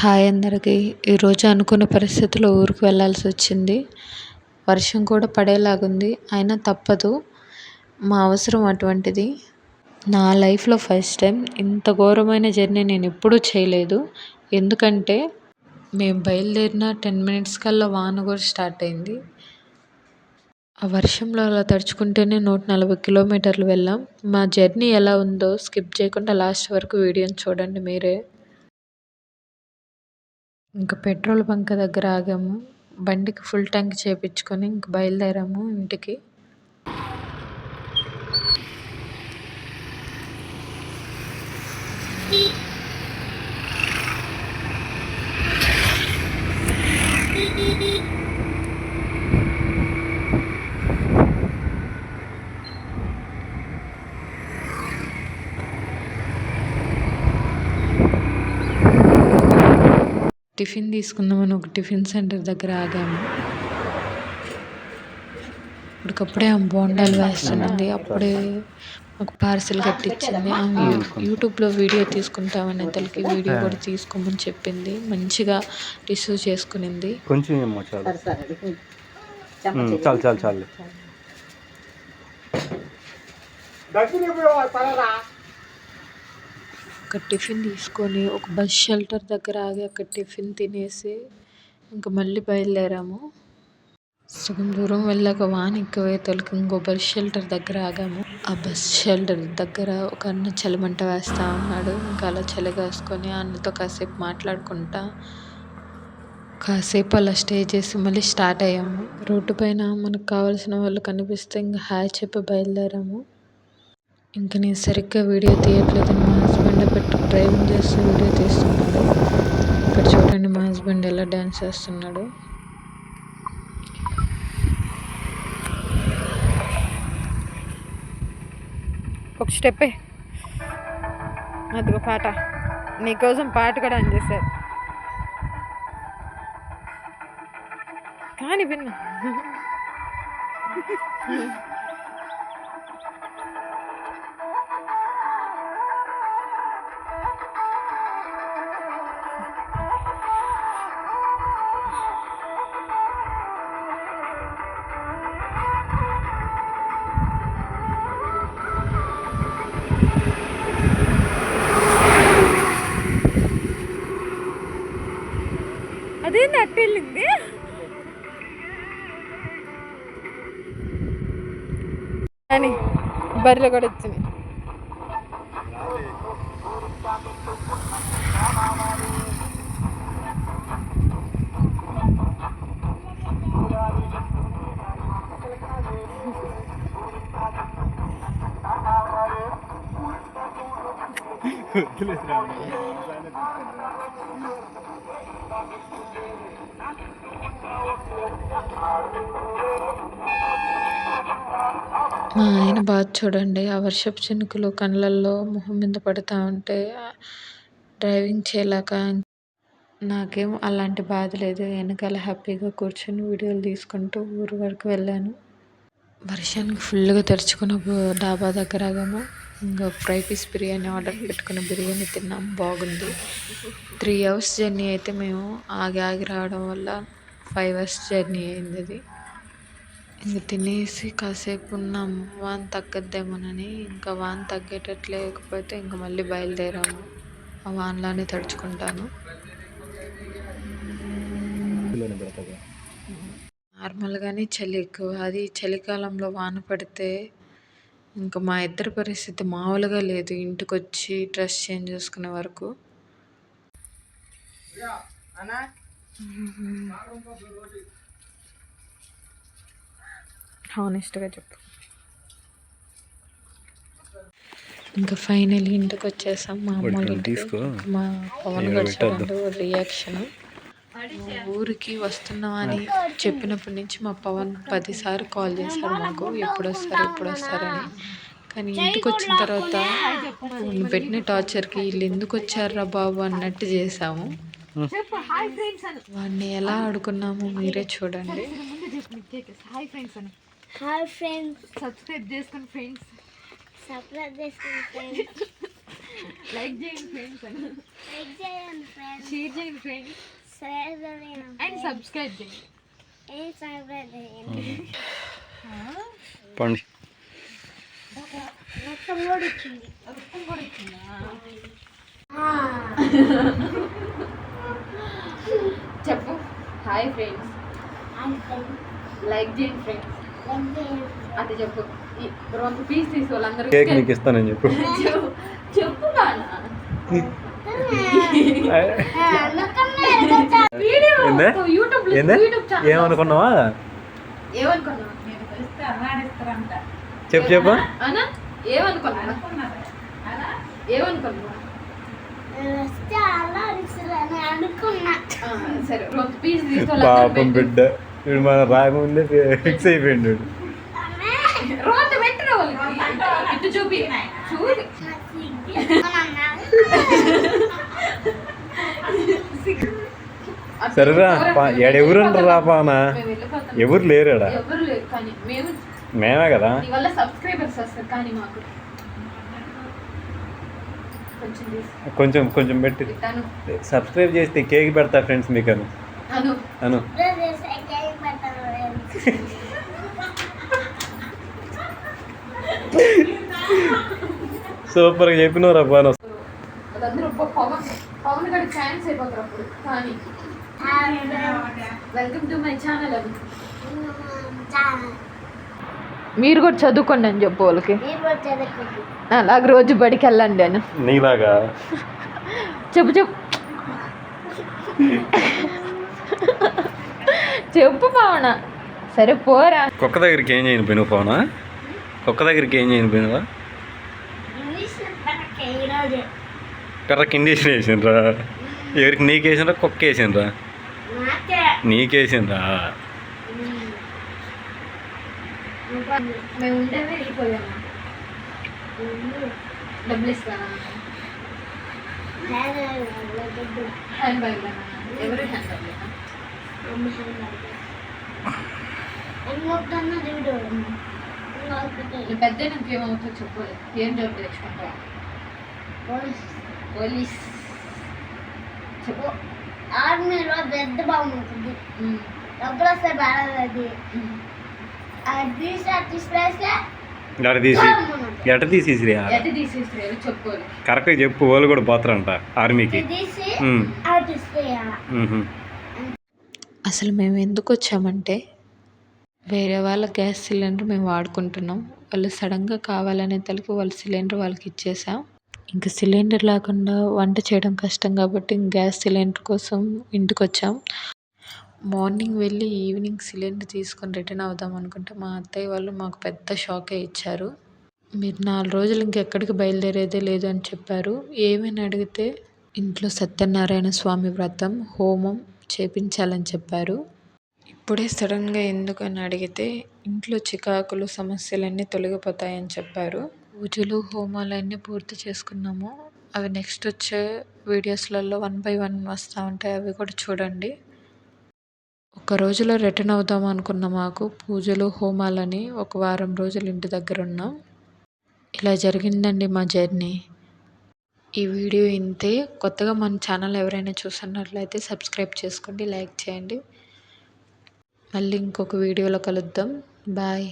Hi అందరికీ. ఈరోజు అనుకున్న పరిస్థితిలో ఊరికి వెళ్ళాల్సి వచ్చింది. వర్షం కూడా పడేలాగుంది. అయినా తప్పదు. మా అవసరం అటువంటిది. నా లైఫ్లో ఫస్ట్ టైం ఇంత ఘోరమైన జర్నీ నేను ఎప్పుడూ చేయలేదు. ఎందుకంటే మేము బయలుదేరిన టెన్ మినిట్స్ కల్లా వాన కూడా స్టార్ట్ అయింది. ఆ వర్షంలో అలా తడుచుకుంటేనే నూట నలభై కిలోమీటర్లు వెళ్ళాం. మా జర్నీ ఎలా ఉందో స్కిప్ చేయకుండా లాస్ట్ వరకు వీడియోని చూడండి మీరే. ఇంకా పెట్రోల్ బంక్ దగ్గర ఆగాము. బండికి ఫుల్ ట్యాంక్ చేపించుకొని ఇంక బయలుదేరాము ఇంటికి. టిఫిన్ తీసుకుందామని ఒక టిఫిన్ సెంటర్ దగ్గర ఆగాము. ఇప్పటికప్పుడే ఆమె బోండాలు వేస్తున్నది అప్పుడే ఒక పార్సిల్ కట్టించింది ఆమె యూట్యూబ్లో వీడియో తీసుకుంటామని అతనికి వీడియో కూడా తీసుకోమని చెప్పింది. మంచిగా రిసీవ్ చేసుకునింది. కొంచెం ఏమో చాలు. చాలు చాలు ఒక టిఫిన్ తీసుకొని ఒక బస్ షెల్టర్ దగ్గర ఆగి అక్కడ టిఫిన్ తినేసి ఇంకా మళ్ళీ బయలుదేరాము. సగం దూరం వెళ్ళాక వాన ఎక్కువై తొలకి ఇంకో బస్ షెల్టర్ దగ్గర ఆగాము. ఆ బస్ షెల్టర్ దగ్గర ఒక అన్న చలిమంట వేస్తా ఉన్నాడు. ఇంకా అలా చలి కాసుకొని ఆ అన్నతో కాసేపు మాట్లాడుకుంటా. కాసేపు అలా స్టే చేసి మళ్ళీ స్టార్ట్ అయ్యాము. రోడ్డు పైన మనకు కావాల్సిన వాళ్ళు కనిపిస్తే ఇంకా హాయ్ చెప్పి బయలుదేరాము. ఇంక నేను సరిగ్గా వీడియో తీయట్లేదని మా హస్బెండ్ పెట్టి డ్రైవింగ్ చేస్తూ వీడియో తీస్తున్నాడు. ఇక్కడ చూడండి మా హస్బెండ్ ఎలా డ్యాన్స్ చేస్తున్నాడు. ఒక స్టెప్పే అదిగో పాట. నీకోసం పాట కూడా ఆన్ కానీ విన్నా. బర్రెలు కూడా వచ్చింది మా ఆయన బాధ చూడండి. ఆ వర్షపు చినుకులు కళ్ళల్లో మొహం మీద పడుతూ ఉంటే డ్రైవింగ్ చేయలేక నాకేం అలాంటి బాధ లేదు. వెనకాల హ్యాపీగా కూర్చొని వీడియోలు తీసుకుంటూ ఊరు వరకు వెళ్ళాను. వర్షానికి ఫుల్గా తెరుచుకున్న డాబా దగ్గర ఆగాము. ఇంకా ఫ్రై పీస్ బిర్యానీ ఆర్డర్ పెట్టుకున్న బిర్యానీ తిన్నాం. బాగుంది. త్రీ అవర్స్ జర్నీ అయితే మేము ఆగి ఆగి రావడం వల్ల ఫైవ్ అవర్స్ జర్నీ అయింది అది. ఇంక తినేసి కాసేపు ఉన్నాం. వాన్ తగ్గద్దేమోనని ఇంకా వాన్ తగ్గేటట్లు లేకపోతే ఇంక మళ్ళీ బయలుదేరాము. ఆ వాన్లోనే తడుచుకుంటాను. నార్మల్గానే చలి ఎక్కువ. అది చలికాలంలో వాన పడితే ఇంకా మా ఇద్దరి పరిస్థితి మామూలుగా లేదు. ఇంటికి వచ్చి డ్రెస్ చేంజ్ చేసుకునే వరకు. హానెస్ట్గా చెప్పు. ఇంకా ఫైనల్ ఇంటికి వచ్చేసాం. మా అమ్మ వాళ్ళ ఇంటికి. తీసుకో. మా పవన్ గారు రియాక్షన్ ఊరికి వస్తున్నాం అని చెప్పినప్పటి నుంచి మా పవన్ పదిసార్లు కాల్ చేశాడు మాకు. ఎప్పుడు వస్తారు ఎప్పుడు వస్తారని కానీ ఇంటికి వచ్చిన తర్వాత పెట్టిన టార్చర్కి వీళ్ళు ఎందుకు వచ్చారా బాబు అన్నట్టు చేసాము వాడిని ఎలా ఆడుకున్నామో మీరే చూడండి. హాయ్ ఫ్రెండ్స్ సబ్స్క్రైబ్ చేసుకుని ఫ్రెండ్స్ సబ్స్క్రైబ్ చేసుకోండి ఫ్రెండ్స్ లైక్ చేయండి ఫ్రెండ్స్ లైక్ చేయండి ఫ్రెండ్స్ షేర్ చేయండి ఫ్రెండ్స్ షేర్ చేయండి అండ్ సబ్స్క్రైబ్ చేయండి. ఏ సబ్స్క్రైబ్ చేయండి. పండి. మొత్తం కూడా ఇచ్చింది రక్తం కూడా ఇచ్చిందా చెప్పు. హాయ్ ఫ్రెండ్స్ లైక్ చేయండి ఫ్రెండ్స్ అది చెప్పు. రెండు పీస్ తీసి వాళ్ళందరూ కేక్ నీకు ఇస్తానని చెప్పు. చెప్పు. ఏమనుకున్నావా? ఏమనుకున్నావు? చెప్పు చెప్పు. పాపం బిడ్డ. వీడు మన రాకముందే ఫిక్స్ అయిపోయిండు సరేరా ఏడెవరు రా పానా. ఎవరు లేరాడా? ఎవరు లేరు మేము కదా? నీ వల్ల సబ్స్క్రైబర్స్ వస్తారు కానీ మాకు కొంచెం కొంచెం పెట్టి. సబ్స్క్రైబ్ చేస్తే కేక్ పెడతా ఫ్రెండ్స్ మీకు అను. అను. అను సూపర్గా చెప్పినవరా పవన్ మీరు కూడా చదువుకోండి అని చెప్పు వాళ్ళకి. అలాగ రోజు బడికి వెళ్ళండి అని. నీలాగా. చెప్పు చెప్పు. చెప్పు పవన. సరే పోరా. కుక్క దగ్గరికి ఏం చేయను పోయినావు పవనా? కుక్క దగ్గరికి ఏం చేయను పోయినావా? కర్ర కింద వేసినరా? ఎవరికి నీకు వేసినరా కుక్క వేసినరా? డబ్బులు ఇస్తానా హ్యాండ్ బ్యాగ్ ఎవరు హ్యాండ్ బ్యాగ్ నీ పెద్ద ఏమవుతుందో చెప్పలేదు ఏం జాబ్ తెచ్చుకుంటావా పోలీస్. చెప్పు. ఆర్మీలో పెద్ద బాగుంటుంది డబ్బులు వస్తే బాగాలేదు. అది. తీసి తీసుకురేస్తే ఎట తీసి? తీసేసిరా? కరెక్ట్గా చెప్పు. వాళ్ళు కూడా పోతారంట ఆర్మీకి. అసలు మేము ఎందుకు వచ్చామంటే వేరే వాళ్ళ గ్యాస్ సిలిండర్ మేము వాడుకుంటున్నాం. వాళ్ళు సడన్గా కావాలనే తలకి వాళ్ళ సిలిండర్ వాళ్ళకి ఇచ్చేసాం. ఇంకా సిలిండర్ లేకుండా వంట చేయడం కష్టం కాబట్టి ఇంక గ్యాస్ సిలిండర్ కోసం ఇంటికి వచ్చాం మార్నింగ్ వెళ్ళి ఈవినింగ్ సిలిండర్ తీసుకొని రిటర్న్ అవుదాం అనుకుంటే మా అత్తయ్య వాళ్ళు మాకు పెద్ద షాకే ఇచ్చారు. మీరు నాలుగు రోజులు ఇంకెక్కడికి బయలుదేరేదే లేదు అని చెప్పారు. ఏమని అడిగితే ఇంట్లో సత్యనారాయణ స్వామి వ్రతం హోమం చేపించాలని చెప్పారు. ఇప్పుడే సడన్గా ఎందుకు అని అడిగితే ఇంట్లో చికాకులు సమస్యలన్నీ తొలగిపోతాయని చెప్పారు. పూజలు హోమాలన్నీ పూర్తి చేసుకున్నాము. అవి నెక్స్ట్ వచ్చే వీడియోస్లలో వన్ బై వన్ వస్తూ ఉంటాయి. అవి కూడా చూడండి. ఒక రోజులో రిటర్న్ అవుదాం అనుకున్న మాకు పూజలు హోమాలని ఒక వారం రోజులు ఇంటి దగ్గర ఉన్నాం. ఇలా జరిగిందండి మా జర్నీ. ఈ వీడియో ఇంతే. కొత్తగా మన ఛానల్ ఎవరైనా చూస్తున్నట్లయితే సబ్స్క్రైబ్ చేసుకోండి లైక్ చేయండి. మళ్ళీ ఇంకొక వీడియోలో కలుద్దాం. బాయ్.